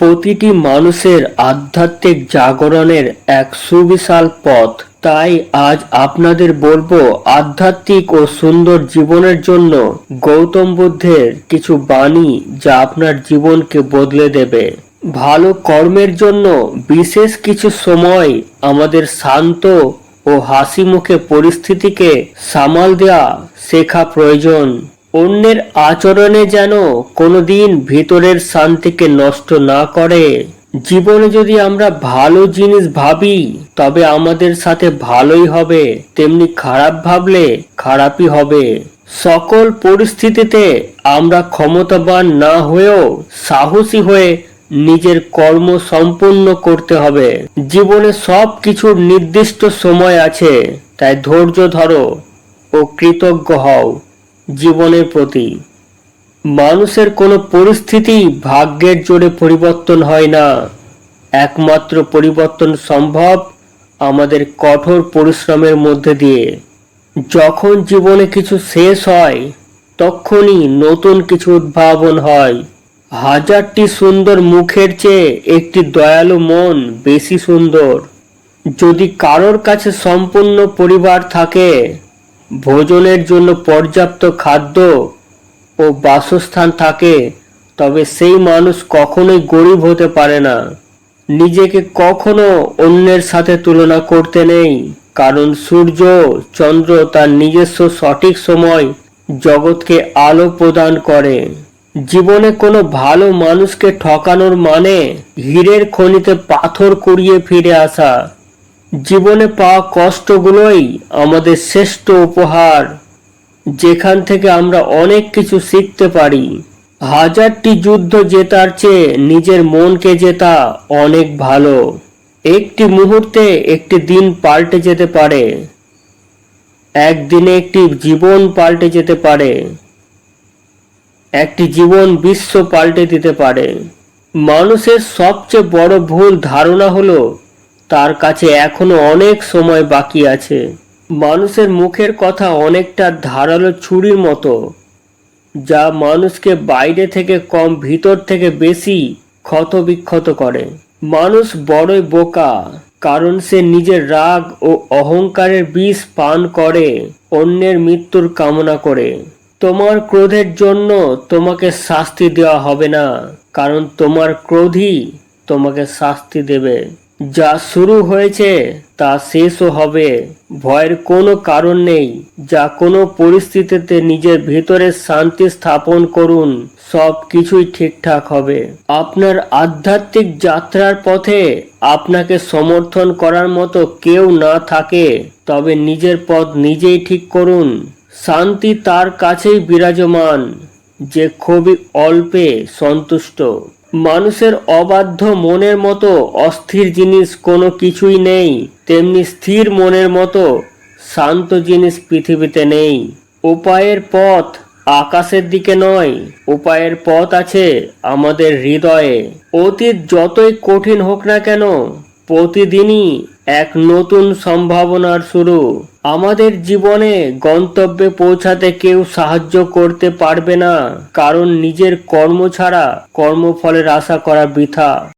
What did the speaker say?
প্রতিটি মানুষের আধ্যাত্মিক জাগরণের এক সুবিশাল পথ। তাই আজ আপনাদের বলব আধ্যাত্মিক ও সুন্দর জীবনের জন্য গৌতম বুদ্ধের কিছু বাণী যা আপনার জীবনকে বদলে দেবে। ভালো কর্মের জন্য বিশেষ কিছু সময় আমাদের শান্ত ও হাসি মুখে পরিস্থিতিকে সামাল দেওয়া শেখা প্রয়োজন। অন্যের আচরণে যেন কোনোদিন ভিতরের শান্তিকে নষ্ট না করে। জীবনে যদি আমরা ভালো জিনিস ভাবি, তবে আমাদের সাথে ভালোই হবে। তেমনি খারাপ ভাবলে খারাপই হবে। সকল পরিস্থিতিতে আমরা ক্ষমতাবান না হয়েও সাহসী হয়ে নিজের কর্ম সম্পূর্ণ করতে হবে। জীবনে সব কিছুর নির্দিষ্ট সময় আছে, তাই ধৈর্য ধরো ও কৃতজ্ঞ হও। জীবনের প্রতি। মানুষের কোনো পরিস্থিতি ভাগ্যের জোরে পরিবর্তন হয় না। একমাত্র পরিবর্তন সম্ভব আমাদের কঠোর পরিশ্রমের মধ্যে দিয়ে। যখন জীবনে কিছু শেষ হয়, তখনই নতুন কিছু উদ্ভাবন হয়। হাজারটি সুন্দর মুখের চেয়ে একটি দয়ালু মন বেশি সুন্দর। যদি কারোর কাছে সম্পূর্ণ পরিবার থাকে ভোজনের জন্য পর্যাপ্ত খাদ্য ও বাসস্থান থাকে, তবে সেই মানুষ কখনোই গরিব হতে পারে না। নিজেকে কখনো অন্যের সাথে তুলনা করতে নেই, কারণ সূর্য, চন্দ্র তার নিজস্ব সঠিক সময় জগৎকে আলো প্রদান করে। জীবনে কোনো ভালো মানুষকে ঠকানোর মানে হীরের খনিতে পাথর কুড়িয়ে ফিরে আসা। জীবনে পাওয়া কষ্টগুলোই আমাদের শ্রেষ্ঠ উপহার, যেখান থেকে আমরা অনেক কিছু শিখতে পারি। হাজারটি যুদ্ধ জেতার চেয়ে নিজের মনকে জেতা অনেক ভালো। একটি মুহূর্তে একটি দিন পাল্টে যেতে পারে। একদিনে একটি জীবন পাল্টে যেতে পারে। একটি জীবন বিশ্ব পাল্টে দিতে পারে। মানুষের সবচেয়ে বড় ভুল ধারণা হলো তার কাছে এখনও অনেক সময় বাকি আছে। মানুষের মুখের কথা অনেকটা ধারালো ছুরির মতো। যা মানুষকে বাইরে থেকে কম, ভিতর থেকে বেশি ক্ষত বিক্ষত করে। মানুষ বড়ই বোকা, কারণ সে নিজের রাগ ও অহংকারের বিষ পান করে অন্যের মৃত্যুর কামনা করে। তোমার ক্রোধের জন্য তোমাকে শাস্তি দেওয়া হবে না, কারণ তোমার ক্রোধই তোমাকে শাস্তি দেবে। যা শুরু হয়েছে তা শেষও হবে। ভয়ের কোনো কারণ নেই। যা কোনো পরিস্থিতিতে নিজের ভিতরে শান্তি স্থাপন করুন, সব কিছুই ঠিকঠাক হবে। আপনার আধ্যাত্মিক যাত্রার পথে আপনাকে সমর্থন করার মতো কেউ না থাকে, তবে নিজের পথ নিজেই ঠিক করুন। শান্তি তার কাছেই বিরাজমান, যে খুবই অল্পে সন্তুষ্ট। মানুষের অবাধ্য মনের মতো অস্থির জিনিস কোনো কিছুই নেই, তেমনি স্থির মনের মতো শান্ত জিনিস পৃথিবীতে নেই। উপায়ের পথ আকাশের দিকে নয়, উপায়ের পথ আছে আমাদের হৃদয়ে। অতীত যতই কঠিন হোক না কেন, প্রতিদিনই এক নতুন সম্ভাবনার শুরু। আমাদের জীবনে গন্তব্যে পৌঁছাতে কেউ সাহায্য করতে পারবে না, কারণ নিজের কর্ম ছাড়া কর্মফলের আশা করা বৃথা।